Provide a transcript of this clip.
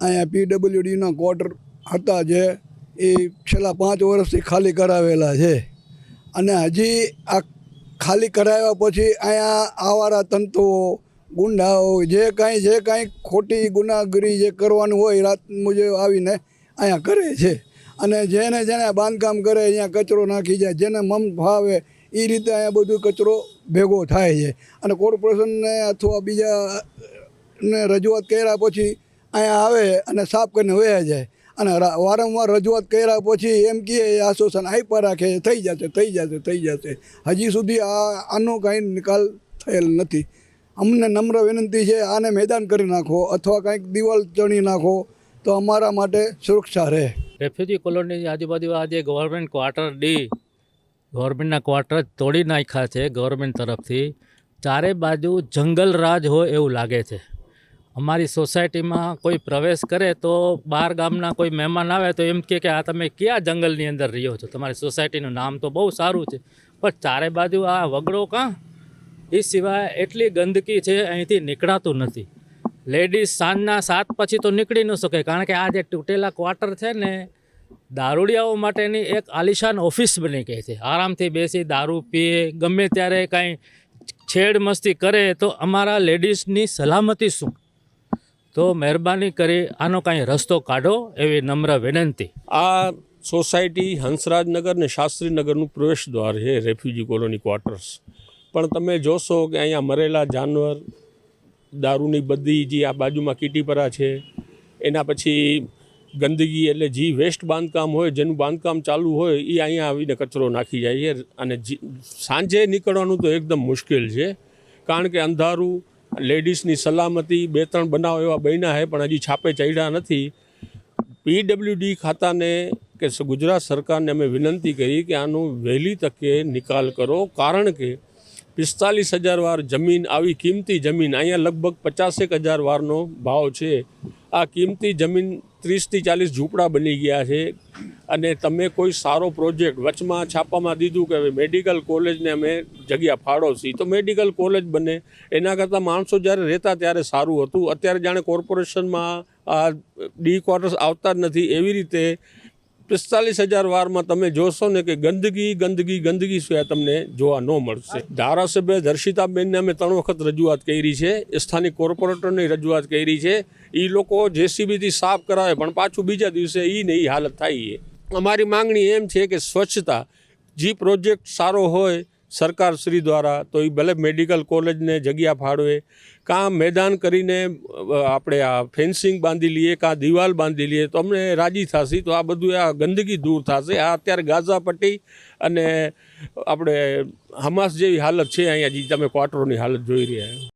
અહીંયા પીડબ્લ્યુડીના ક્વાર્ટર હતા જે એ છેલ્લા પાંચ વર્ષથી ખાલી કરાવેલા છે. અને હજી આ ખાલી કરાવ્યા પછી અહીંયા આવારા તંતુઓ, ગુંડાઓ, જે કાંઈ જે કાંઈ ખોટી ગુનાગરી જે કરવાનું હોય રાત મુજબ આવીને અહીંયા કરે છે. અને જેને જેને બાંધકામ કરે અહીંયા કચરો નાખી જાય, જેને મમ ફાવે એ રીતે અહીંયા બધું કચરો ભેગો થાય છે. અને કોર્પોરેશનને અથવા બીજા ને રજૂઆત કર્યા પછી અહીંયા આવે અને સાફ કરીને વયા જાય. અને વારંવાર રજૂઆત કર્યા પછી એમ કહે, એ આશ્વાસન આપ્યા રાખે થઈ જશે થઈ જશે થઈ જશે. હજી સુધી આ, આનો કાંઈ નિકાલ થયેલ નથી. અમને નમ્ર વિનંતી છે, આને મેદાન કરી નાખો અથવા કાંઈક દિવાલ ચણી નાખો તો અમારા માટે સુરક્ષા રહે. રેફ્યુજી કોલોનીની આજુબાજુ આજે ગવર્મેન્ટ ક્વાર્ટર ડી ગવર્મેન્ટના ક્વાર્ટર તોડી નાખ્યા છે ગવર્મેન્ટ તરફથી, ચારે બાજુ જંગલ રાજ હોય એવું લાગે છે. અમારી સોસાયટીમાં કોઈ પ્રવેશ કરે તો બહાર ગામના કોઈ મહેમાન આવે તો એમ કહે કે, આ તમે કયા જંગલની અંદર રહ્યો છો? તમારી સોસાયટીનું નામ તો બહુ સારું છે. પણ ચારે બાજુ આ વગડો કાં? એ સિવાય એટલી ગંદકી છે, અહીંથી નીકળાતું નથી. લેડીઝ સાંજના સાત પછી તો નીકળી ન શકે, કારણ કે આ જે તૂટેલા ક્વાર્ટર છે ને, દારૂડિયાઓ માટેની એક આલિશાન ઓફિસ બની ગઈ છે. આરામથી બેસી દારૂ પીએ, ગમે ત્યારે કાંઈ છેડ મસ્તી કરે તો અમારા લેડીઝની સલામતી શું? તો મહેરબાની કરી આનો કાંઈ રસ્તો કાઢો એવી નમ્ર વિનંતી. આ સોસાયટી હંસરાજનગર ને શાસ્ત્રીનગરનું પ્રવેશ દ્વાર છે, રેફ્યુજી કોલોની ક્વાર્ટર્સ. પણ તમે જોશો કે અહીંયા મરેલા જાનવર, દારૂની બધી જે આ બાજુમાં કીટીપરા છે, એના પછી ગંદકી એટલે જે વેસ્ટ બાંધકામ હોય, જેનું બાંધકામ ચાલુ હોય એ અહીંયા આવીને કચરો નાખી જાય છે. અને સાંજે નીકળવાનું તો એકદમ મુશ્કેલ છે. કારણ કે અંધારું લેડીઝની સલામતી બે ત્રણ બનાવ એવા બન્યા છે, પણ હજી છાપે ચડ્યા નથી. પીડબ્લ્યુડી ખાતાને કે ગુજરાત સરકારને અમે વિનંતી કરી કે આનો વહેલી તકે નિકાલ કરો, કારણ કે પિસ્તાલીસ હજાર વાર જમીન, આવી કિંમતી જમીન, અહીંયા લગભગ પચાસેક હજાર વારનો ભાવ છે. આ કિંમતી જમીન ત્રીસથી ચાલીસ ઝૂંપડા બની ગયા છે. અને તમે કોઈ સારો પ્રોજેક્ટ વચમાં છાપામાં દીધું કે મેડિકલ કોલેજને અમે જગ્યા ફાળોશી, તો મેડિકલ કોલેજ બને. એના કરતાં માણસો જ્યારે રહેતા ત્યારે સારું હતું. અત્યારે જાણે કોર્પોરેશનમાં આ ડી ક્વાર્ટર્સ આવતા જ નથી. એવી રીતે પિસ્તાલીસ હજાર વારમાં તમે જોશો ને કે ગંદકી ગંદકી ગંદકી સિવાય તમને જોવા ન મળશે. ધારાસભ્ય દર્શિતાબેનને અમે ત્રણ વખત રજૂઆત કરી છે. સ્થાનિક કોર્પોરેટરની રજૂઆત કરી છે. એ લોકો જેસીબીથી સાફ કરાવે, પણ પાછું બીજા દિવસે એ નહીં હાલત થાય છે અમારી માંગણી એમ છે કે સ્વચ્છતા જે પ્રોજેક્ટ સારો હોય સરકાર શ્રી દ્વારા, તો એ ભલે મેડિકલ કોલેજને જગ્યા ફાળવે, કાં મેદાન કરીને આપણે આ ફેન્સિંગ બાંધી લઈએ, કાં દિવાલ બાંધી લઈએ, તો અમને રાજી થશે, તો આ બધું આ ગંદકી દૂર થશે. આ અત્યારે ગાઝા પટ્ટી અને આપણે હમાસ જેવી હાલત છે અહીંયા જે, તમે ક્વાર્ટરોની હાલત જોઈ રહ્યા